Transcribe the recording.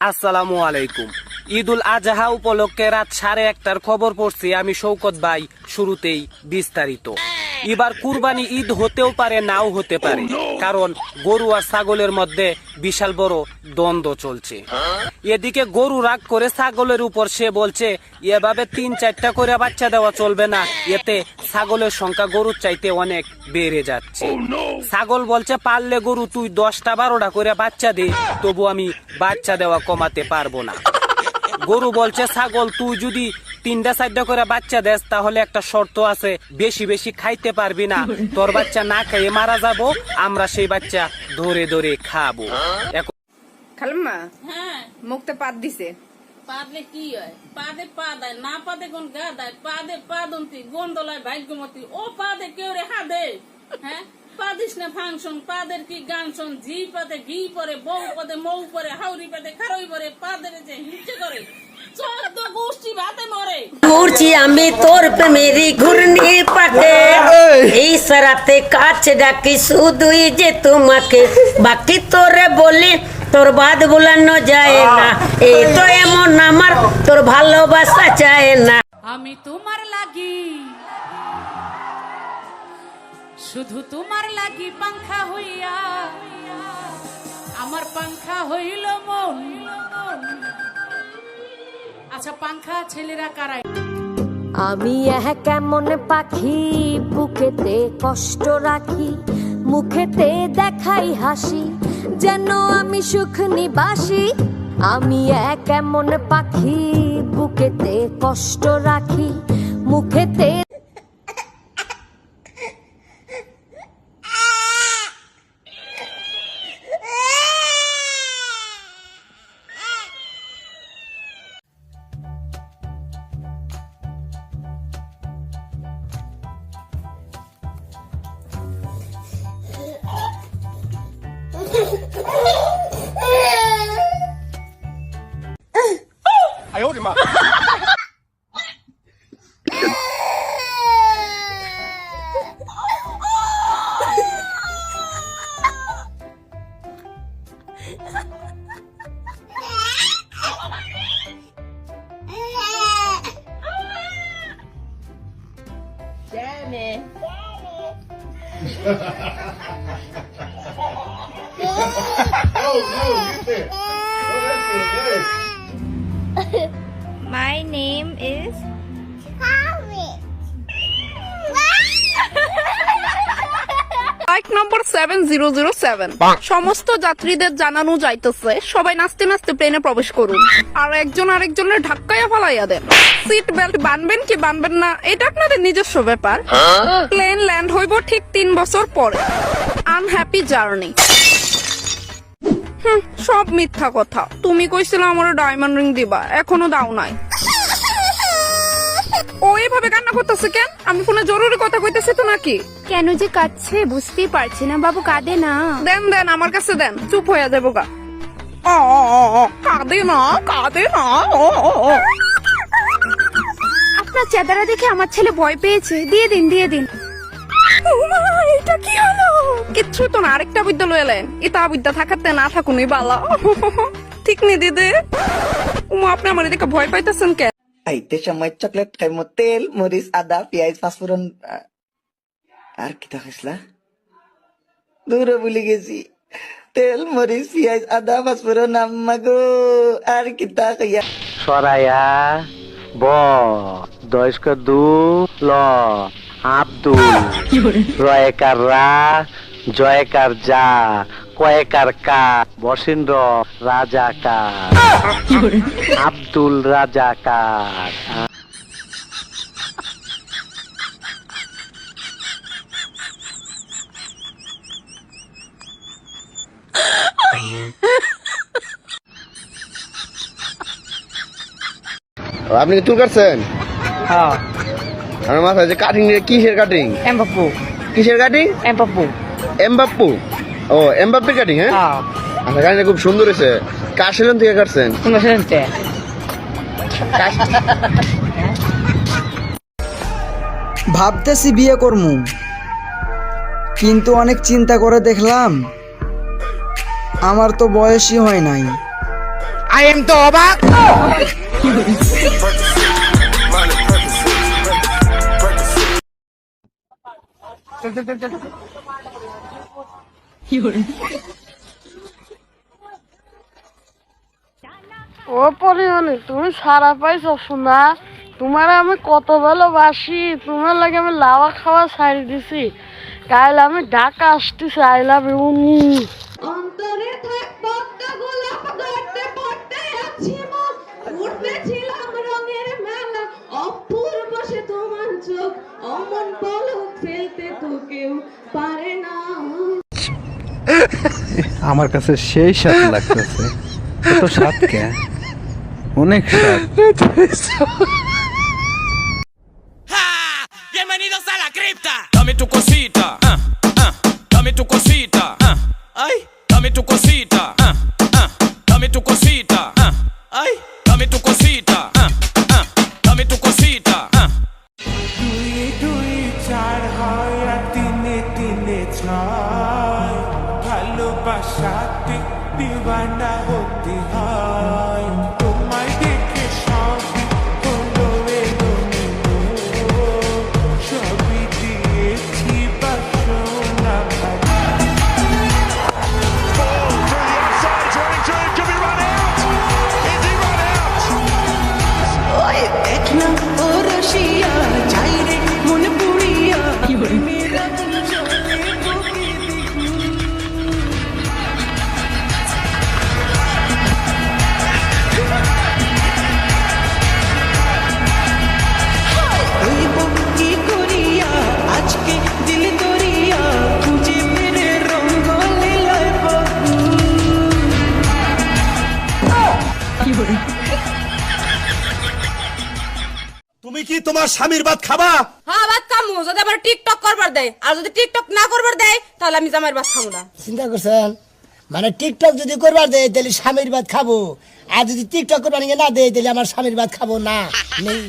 আসসালামু আলাইকুম। ঈদুল আজহা উপলক্ষে রাত সাড়ে একটার খবর পড়ছি। আমি শৌকত ভাই, শুরুতেই বিস্তারিত। এবার কুরবানি ঈদ হতেও পারে নাও হতে পারে। কারণ গরু আর ছাগলের মধ্যে বিশাল বড় দ্বন্দ্ব চলছে। এদিকে গরু রাগ করে ছাগলের উপর সে বলছে এভাবে তিন চারটা করে বাচ্চা দেওয়া চলবে না। এতে ছাগলের সংখ্যা গরুর চাইতে অনেক বেড়ে যাচ্ছে। ছাগল বলছে পারলে গরু তুই দশটা বারোটা করে বাচ্চা দে তবু আমি বাচ্চা দেওয়া কমাতে পারব না। গরু বলছে ছাগল তুই যদি তিনটা চারটা করে বাচ্চা দেস তাহলে একটা শর্ত আছে বেশি বেশি খাইতে পারবি না। তোর বাচ্চা না খেয়ে মারা যাব আমরা সেই বাচ্চা ধরে ধরে খাব। এখন খালাম্মা হ্যাঁ। মুখতে পাত দিছে। পাদলে কি হয়? পাদে পা দেয় না পাদে কোন গা দেয় পাদে পাদন্তি গন্ডলায় ভাগ্যমতি ও পাদে কেউ রে হাদে হ্যাঁ? পাদিস না ফাংশন পাদের কি গান শোন? ঝি পাদে ঘি পরে বউ পদে মৌ পরে হাউরি পাদে খারই পরে পাদের যে হিংসে করে। ঘুরছি আমি তোর প্রেমেরই ঘূর্ণি পাটে এই সারাতে কাছে ডাকি শুধুই যে তোমাকে। বাকি তোরে বলি তোর বাদ বুলানো যায় না। এই তো এমন আমার তোর ভালোবাসা চায় না। আমি তোমার লাগি। শুধু তোমার লাগি পাংখা হইয়া। আমার পাংখা হইল মন। আচ্ছা পাংখা, ছেলেরা কারাই আমি এক কেমন পাখি, বুকেতে কষ্ট রাখি, মুখেতে দেখাই হাসি, যেন আমি সুখ নিবাসী। আমি এক এমন পাখি, বুকেতে কষ্ট রাখি, মুখেতে よりまじゃあね。oh no, you did. Oh, that's good. Hey. My name is? Bike number seven zero zero seven সমস্ত যাত্রীদের জানানো যাইতেছে সবাই নাচতে নাচতে প্লেনে প্রবেশ করুন। আর একজন আরেকজনের ধাক্কাইয়া ফালাইয়া দেন। সিট বেল্ট বানবেন কি বানবেন না এটা আপনাদের নিজস্ব ব্যাপার। প্লেন ল্যান্ড হইব ঠিক তিন বছর পরে। আনহ্যাপি জার্নি হুম সব মিথ্যা কথা। তুমি কইছিলে আমার ডায়মন্ড রিং দিবা এখনও দাও নাই। ও এভাবে কান্না করতেছে কেন? আমি ফোনে জরুরি কথা কইতেছি তো নাকি? কেন যে কাচ্ছে বুঝতেই পারছি না বাবু কাঁদে না। দেন দেন আমার কাছে দেন চুপ হয়ে যাব গা। ও, কাঁদে না কাঁদে না ও। আপনার চেদারা দেখে আমার ছেলে ভয় পেয়েছে। দিয়ে দিন দিয়ে দিন। কিচ্ছু তো না আরেকটা বিদ্যা লয়ে এলেন এটা বিদ্যা থাকাতে না থাকুনই বালা। ঠিক নি দিদি। উমা আপনি আমার এদিকে ভয় পাইতেছেন কে? আইতে সময় চকলেট খাইম তেল মরিচ আদা পেঁয়াজ পাঁচফোড়ন আর কি খাইছিলা দূরে ভুলে গেছি। তেল মরিচ পেঁয়াজ আদা পাঁচফোড়ন আম্মা গো আর কি খাইয়া সরাইয়া ব দয়স্ক দু ল আব্দুল রয়কার রা জয়কার যা কয়েকার কা বসিন্দ্র রাজাকার আব্দুল রাজা রাজাকার আপনি কি চুল কাটছেন? হ্যাঁ। আমার মাথায় যে কাটিং কিসের কাটিং এমবাপু কিসের কাটিং এমবাপু এমবাপ্পু ও এমবাপ্পের কাটিং হ্যাঁ হ্যাঁ আচ্ছা কাটিংটা খুব সুন্দর হয়েছে কার সেলুন থেকে কাটছেন ভাবতেছি বিয়ে করমু কিন্তু অনেক চিন্তা করে দেখলাম আমার তো বয়সই হয় নাই আই এম তো অবাক ও পরিমাণে, তুমি সারা পাইছো শোনা তোমার আমি কত ভালোবাসি, তোমার লাগে আমি লাওয়া খাওয়া ছাড়ি দিছি। কাল আমি ঢাকা আসতেছি, আই লাভ ইউ আমার কাছে সেই স্বাদ লাগতেছে এত স্বাদ কে অনেক স্বাদ Bienvenidos a la cripta. Dame tu cosita. ah, ah, Dame tu cosita. ah, Ay, dame tu cosita. ah, ah, Dame tu cosita. ah, Ay, dame tu cosita. ভালোবাসাতে দিবানা হতে হয়। তোমার স্বামীর ভাত খাবা? হ্যাঁ ভাত খামু। যদি আমার টিকটক করবার দেয় আর যদি টিকটক না করবার দেয় তাহলে আমি জামাইয়ের ভাত খাব না। চিন্তা করছেন? মানে টিকটক যদি করবার দেয় তাহলে স্বামীর ভাত খাব। আর যদি টিকটক করবার না দেয় তাহলে আমার স্বামীর ভাত খাব না। নেই।